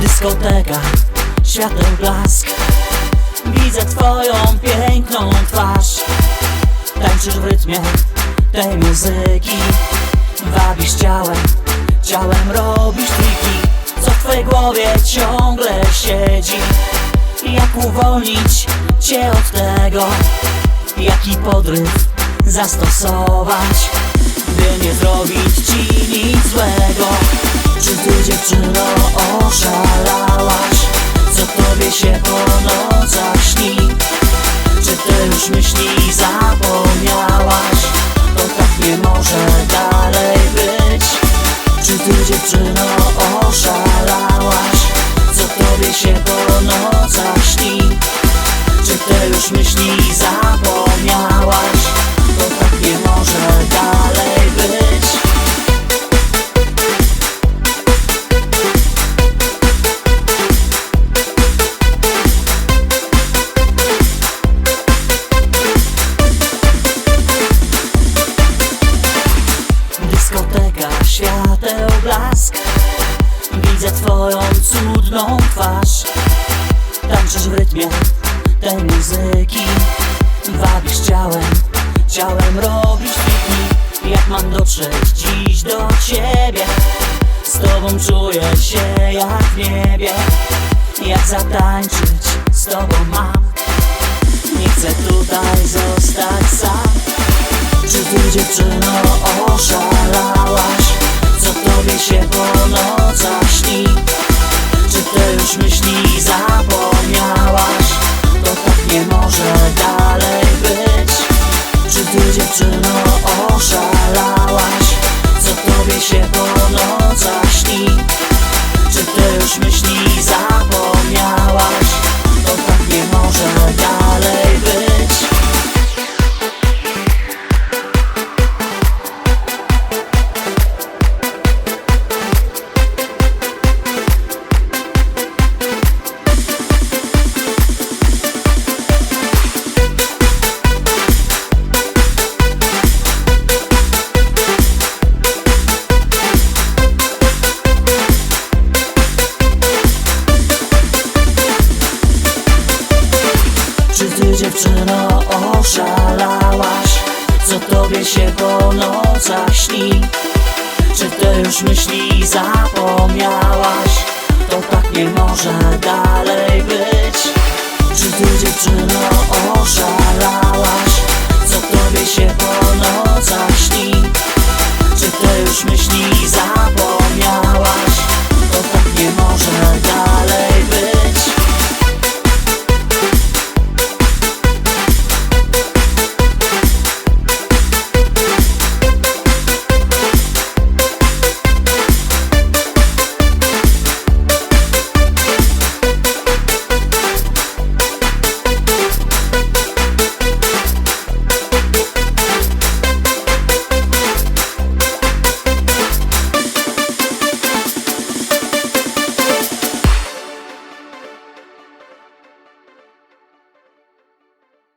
discoteca. Świateł blask. Widzę twoją piękną twarz. Tańczysz w rytmie tej muzyki. Wabisz ciałem, ciałem robisz triki Co w twojej głowie ciągle siedzi. Jak uwolnić cię od tego? Jaki podryw zastosować By nie zrobić ci nic złego? Czy ty dziewczyno oszalałaś? Się po nocach śni? Czy ty już myśli zapomniałaś? To tak nie może dalej być Czy ty dziewczyno oszalałaś? Co tobie się po nocach śni? Czy ty już myśli zapomniałaś? Blask. Widzę twoją cudną twarz. Tańczysz w rytmie tej muzyki. Wabisz ciałem, ciałem robisz triki Jak mam dotrzeć dziś do ciebie? Z tobą czuję się jak w niebie. Jak zatańczyć tobie się po nocach śni? Czy ty już myśli zapomniałaś? To tak nie może ty dziewczyno oszalałaś? Co tobie się po nocach śni? Czy ty już myśli zapomniałaś? To tak nie może dalej być Czy ty dziewczyno oszalałaś?